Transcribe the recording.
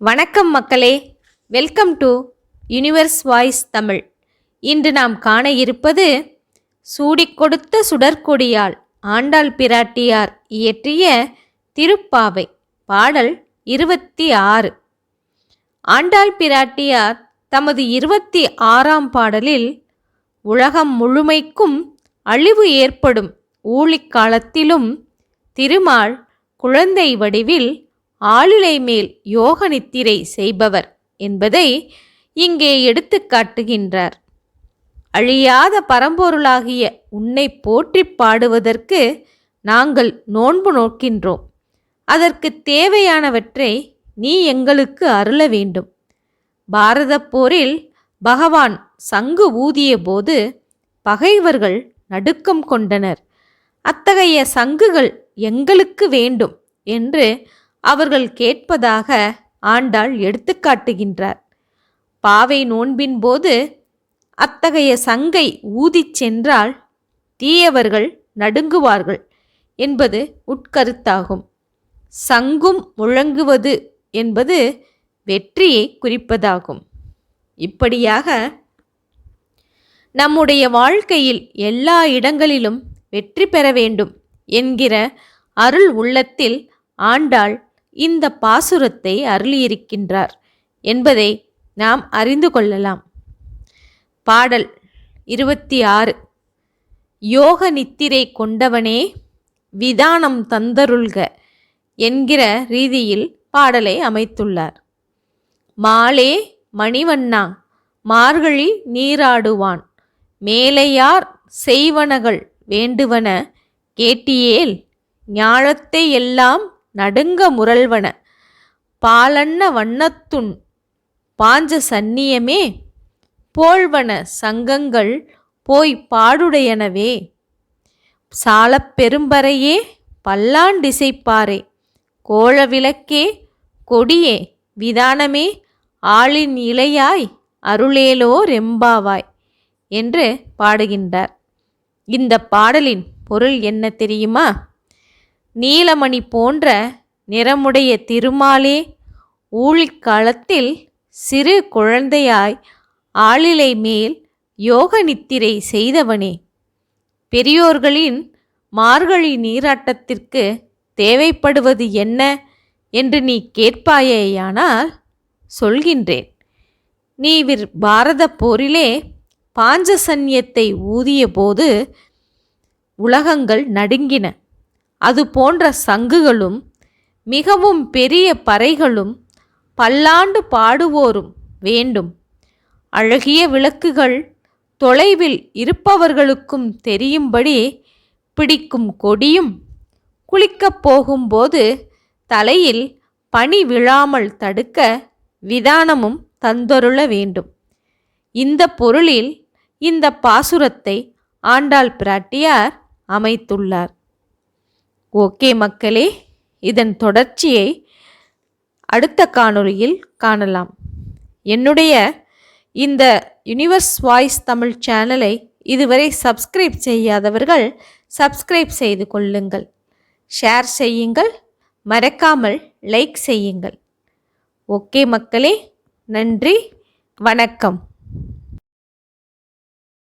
வணக்கம் மக்களே. Welcome to universe voice Tamil இன்று நாம் காண இருப்பது சூடிக்கொடுத்த சுடற்கொடியால் ஆண்டாள் பிராட்டியார் இயற்றிய திருப்பாவை பாடல் இருபத்தி ஆறு. ஆண்டாள் பிராட்டியார் தமது இருபத்தி ஆறாம் பாடலில் உலகம் முழுமைக்கும் அழிவு ஏற்படும் ஊழிக் காலத்திலும் திருமால் குழந்தை வடிவில் ஆளிலை மேல் யோக நித்திரை செய்பவர் என்பதை இங்கே எடுத்து காட்டுகின்றார். அழியாத பரம்பொருளாகிய உன்னை போற்றிப் பாடுவதற்கு நாங்கள் நோன்பு நோக்கின்றோம். அதற்கு தேவையானவற்றை நீ எங்களுக்கு அருள வேண்டும். பாரதப் போரில் பகவான் சங்கு ஊதிய போது பகைவர்கள் நடுக்கம் கொண்டனர். அத்தகைய சங்குகள் எங்களுக்கு வேண்டும் என்று அவர்கள் கேட்பதாக ஆண்டாள் எடுத்துக்காட்டுகின்றார் பாவை நோன்பின் போது அத்தகைய சங்கை ஊதிச் சென்றால் தீயவர்கள் நடுங்குவார்கள் என்பது உட்கருத்தாகும். சங்கும் முழங்குவது என்பது வெற்றியை குறிப்பதாகும். இப்படியாக நம்முடைய வாழ்க்கையில் எல்லா இடங்களிலும் வெற்றி பெற வேண்டும் என்கிற அருள் உள்ளத்தில் ஆண்டாள் இந்த பாசுரத்தை அருளியிருக்கின்றார் என்பதை நாம் அறிந்து கொள்ளலாம். பாடல் இருபத்தி ஆறு யோக நித்திரை கொண்டவனே விதானம் தந்தருள்க என்கிற ரீதியில் பாடலை அமைத்துள்ளார். மாலே மணிவண்ணா மார்கழி நீராடுவான் மேலையார் செய்வனகள் வேண்டுவன கேட்டியேல் ஞாழத்தை எல்லாம் நடுங்க முரல்வன பாலன்ன வண்ணத்துன் பாஞ்ச சந்நியமே. போழ்வன சங்கங்கள் போய் பாடுடையனவே. சாலப் பெரும்பறையே பல்லாண்டிசைப்பாரே கோள விளக்கே கொடியே. விதானமே ஆளின் இலையாய் அருளேலோ ரெம்பாவாய் என்று பாடுகின்றார். இந்த பாடலின் பொருள் என்ன தெரியுமா? நீலமணி போன்ற நிறமுடைய திருமாலே ஊழிக்காலத்தில் சிறு குழந்தையாய் ஆளிலை மேல் யோக நித்திரை செய்தவனே. பெரியோர்களின் மார்கழி நீராட்டத்திற்கு தேவைப்படுவது என்ன என்று நீ கேட்பாயேயானால் சொல்கின்றேன். நீ விர் பாரத போரிலே பாஞ்சசன்யத்தை ஊதிய போது உலகங்கள் நடுங்கின. அது போன்ற சங்குகளும் மிகவும் பெரிய பறைகளும் பல்லாண்டு பாடுவோரும் வேண்டும். அழகிய விளக்குகள் தொலைவில் இருப்பவர்களுக்கும் தெரியும்படி பிடிக்கும் கொடியும் குளிக்கப் போகும்போது தலையில் பனி விழாமல் தடுக்க விதானமும் தந்தொருள வேண்டும். இந்த பொருளில் இந்த பாசுரத்தை ஆண்டாள் பிராட்டியார் அமைத்துள்ளார். ஓகே மக்களே இதன் தொடர்ச்சியை அடுத்த காணொளியில் காணலாம். என்னுடைய இந்த யுனிவர்ஸ் வாய்ஸ் தமிழ் சேனலை இதுவரை சப்ஸ்கிரைப் செய்யாதவர்கள் சப்ஸ்கிரைப் செய்து கொள்ளுங்கள். ஷேர் செய்யுங்கள் மறக்காமல் லைக் செய்யுங்கள். ஓகே மக்களே நன்றி வணக்கம்.